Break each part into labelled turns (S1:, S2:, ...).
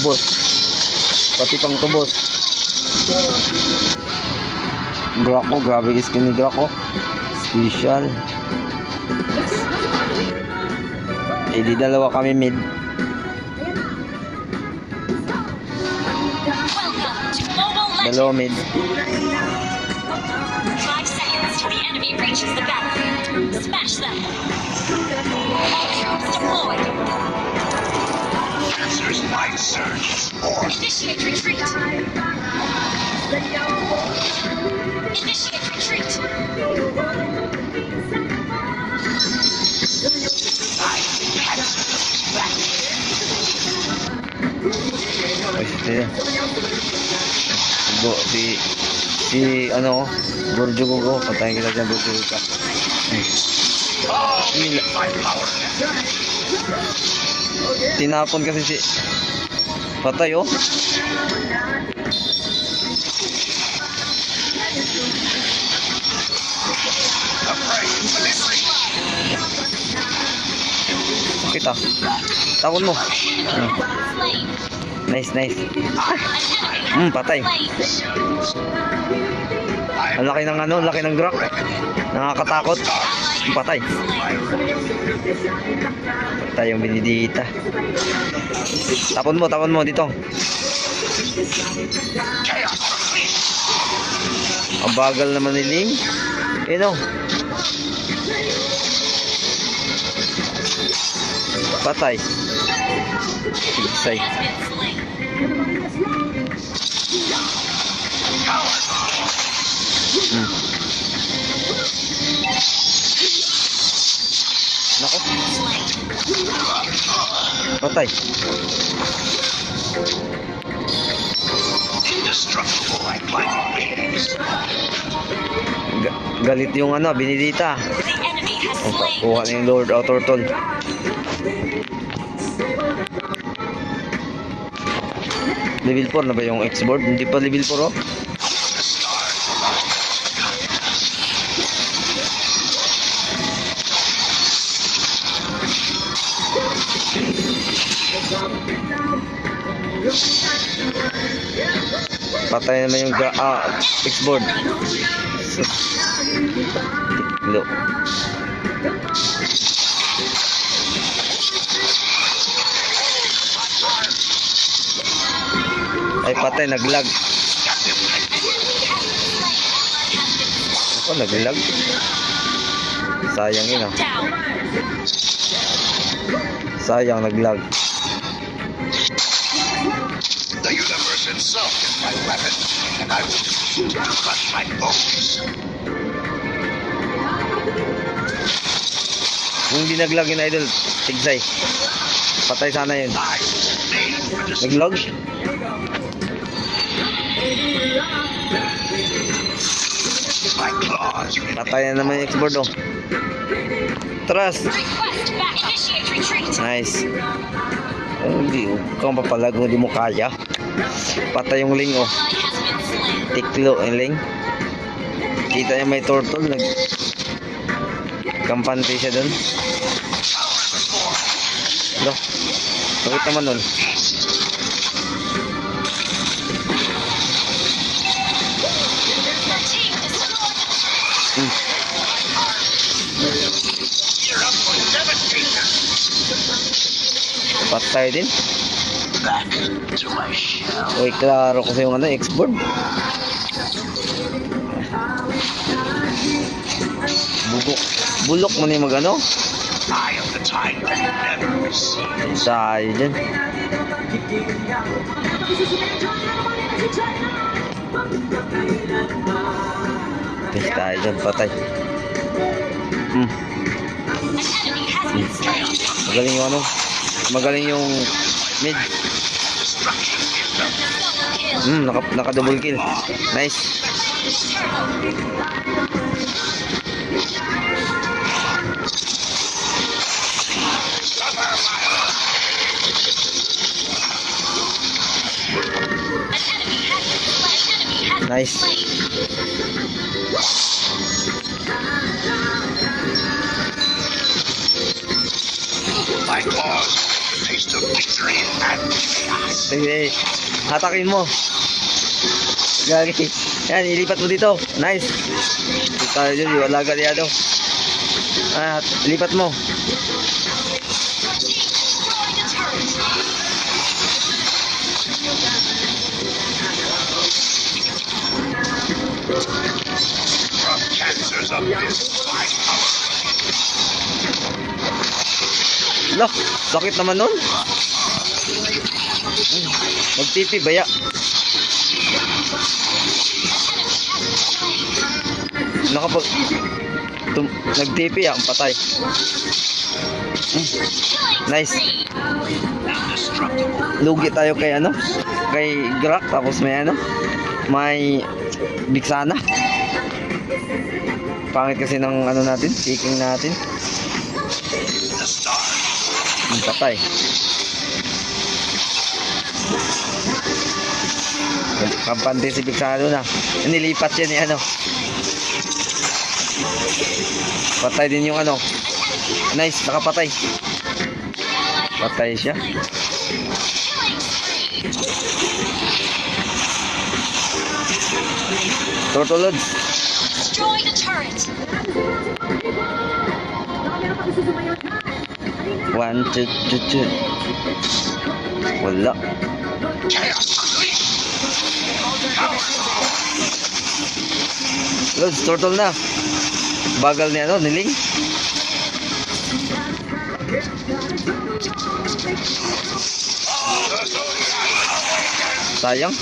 S1: Ubos. Pati pang tubos. Graco, grabe skin ni Graco. Special. Eh di dalawa kami mid. Dalawa mid.
S2: Smash them. All troops deployed.
S3: Answers my search for
S2: Initiate retreat. Initiate retreat.
S1: Ay, si Go, si si ano, Burjo Gugo. Patayin kita dyan, Burjo Gugo. Hmm.
S3: my power.
S1: Tinapon kasi si Patay oh. Sakit ah. Takon mo. Hmm. Nice, nice. Hmm, patay. Ang laki ng ano, laki ng grak. Nakakatakot. Patay. Patay yung binidita. Tapon mo, tapon mo dito. Ang bagal naman ni Ling. Yun oh. Patay. Sigsay. Patay.
S3: Indestructible like lightning wings.
S1: Ga- galit yung ano, binidita. Kuha na yung Lord Turtle. Level 4 na ba yung X-board? Hindi pa level 4 oh. Patay naman yung gra- ah, X-board. Tiklo. Ay patay, naglag. Ako, naglag. Sayang yun ah. Sayang, naglag.
S3: The universe itself is my weapon, and I will use it to crush my foes.
S1: Kung hindi naglag yun, idol, tigsay. Patay sana yun. Naglag? Patay na naman yung X-board oh. Trust. Nice. Ay, hindi, huwag kang papalago, hindi mo kaya. Patay yung ling, oh. Tiklo, yung ling. Kita niya may turtle, nag... Kampante siya dun. Lo. Bakit naman nun? Hmm. Patay din.
S3: Back to my shell.
S1: Uy, klaro kasi yung ano, X-board. Bugok. Bulok mo na yung mag ano?
S3: I am the tiger you never received.
S1: Tayo dyan. Patay tayo dyan, patay. Hmm, magaling yung ano. Magaling yung mid. Hmm, naka, naka double kill. Nice.
S3: summer
S1: Sige, hatakin mo. Gagi. Yan, ilipat mo dito. Nice. Tayo dyan, alaga niya ano. Ah, lipat mo. Lo, sakit naman nun. Hmm, Magtipi, baya. Nakapag... Tum nagtipi ang patay. Hmm, Nice. Lugi tayo kay ano? Kay Grak, tapos may ano? May Biksana. Pangit kasi ng ano natin, kicking natin. Ang patay. Kampante si Biksano na. Nilipat yan ni ano. Patay din yung ano. Nice, nakapatay. Patay siya. Tortolods.
S2: Destroy the turret.
S1: One, two, two, two. Wala.
S3: Chaos.
S1: Lods, turtle na. Bagal ni ano, niling. Sayang.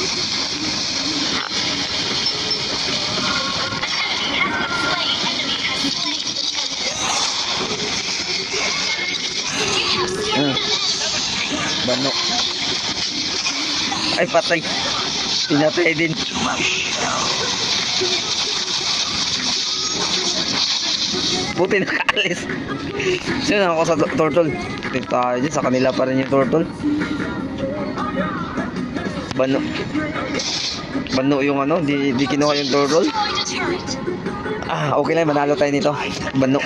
S1: Hmm. Bano. Ay, patay. Pinatay din. Buti nakaalis. Sino ako sa tu- turtle? Tayo dyan. Sa kanila pa rin yung turtle. Bano. Bano yung ano, di, di kinuha yung turtle. Ah, okay lang, manalo tayo nito. Bano.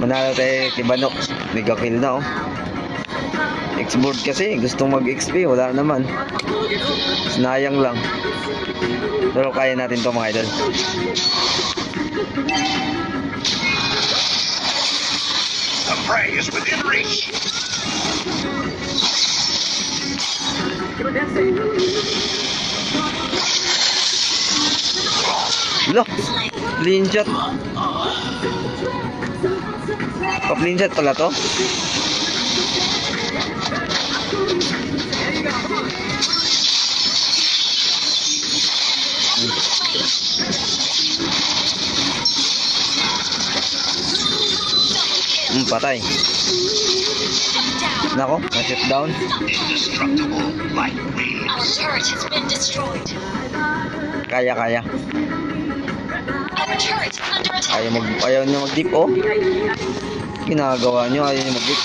S1: Manalo tayo kay Bano. Mega kill na oh. X-board kasi, gustong mag-XP, wala naman. Sinayang lang. Pero kaya natin to mga idol.
S3: The prey is within reach.
S1: Lo. Pa clean shot pala to. Patay. Nako, na-shut down. Kaya, kaya. Ayaw, mag, ayaw niya mag-dip, oh. Ginagawa niyo, ayaw niya mag-dip.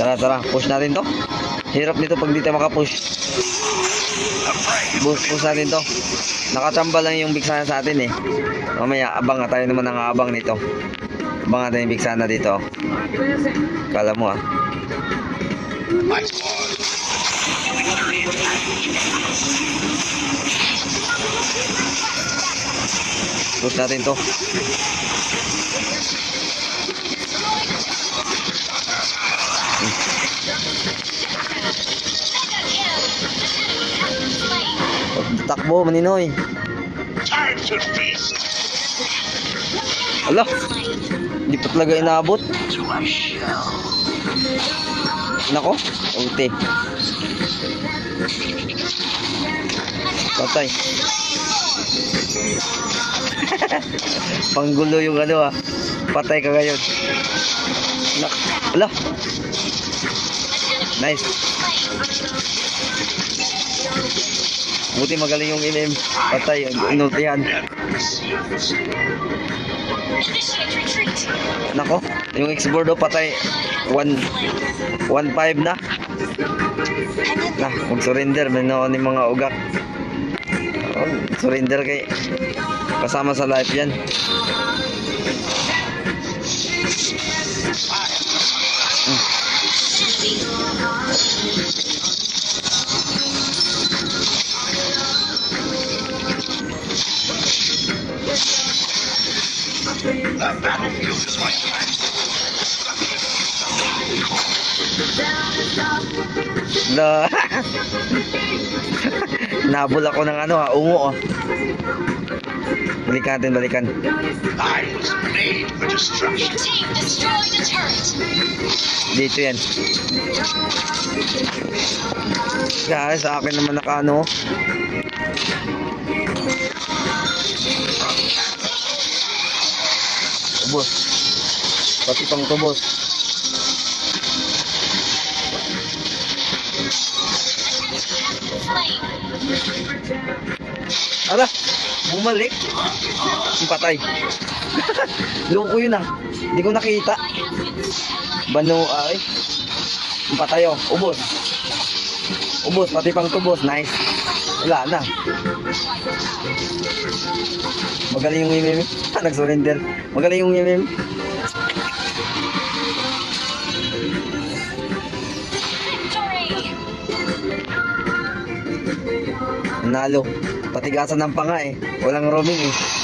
S1: Tara, tara, push natin to. Hirap nito pag di tayo makapush. Push natin to. Nakachamba lang yung bigsana sa atin eh. Mamaya, abang tayo naman ang abang nito. Abang natin yung bigsana dito. Kala mo ah. Push natin to. Takbo, maninoy. Ala,
S2: Slain.
S1: di pa talaga
S3: shell.
S1: Nako, ute. Patay. Panggulo yung ano ah. Patay ka ngayon. Nak Ala. Nice. Buti magaling yung inim. Patay, inultihan. Nako, yung X-board oh, patay. 1 1.5 na. Na, mag-surrender. May no, ni mga ugak. Oh, surrender kay kasama sa life yan. La. Nabol ako ng ano ha, ungo oh. Balikan natin, balikan.
S3: I was made for destruction.
S1: Dito yan. Kaya sa akin naman nakaano. Ubos. Pati pang tubos. Ara! Bumalik! Yung patay. Loko yun ah. Hindi ko nakita. Bano ay. Yung patay oh. Ubos. Ubos. Pati pang tubos. Nice. Wala na. Magaling yung mimim. Nag-surrender. Magaling yung mimim. Nalo. Patigasan ng panga eh. Walang roaming eh.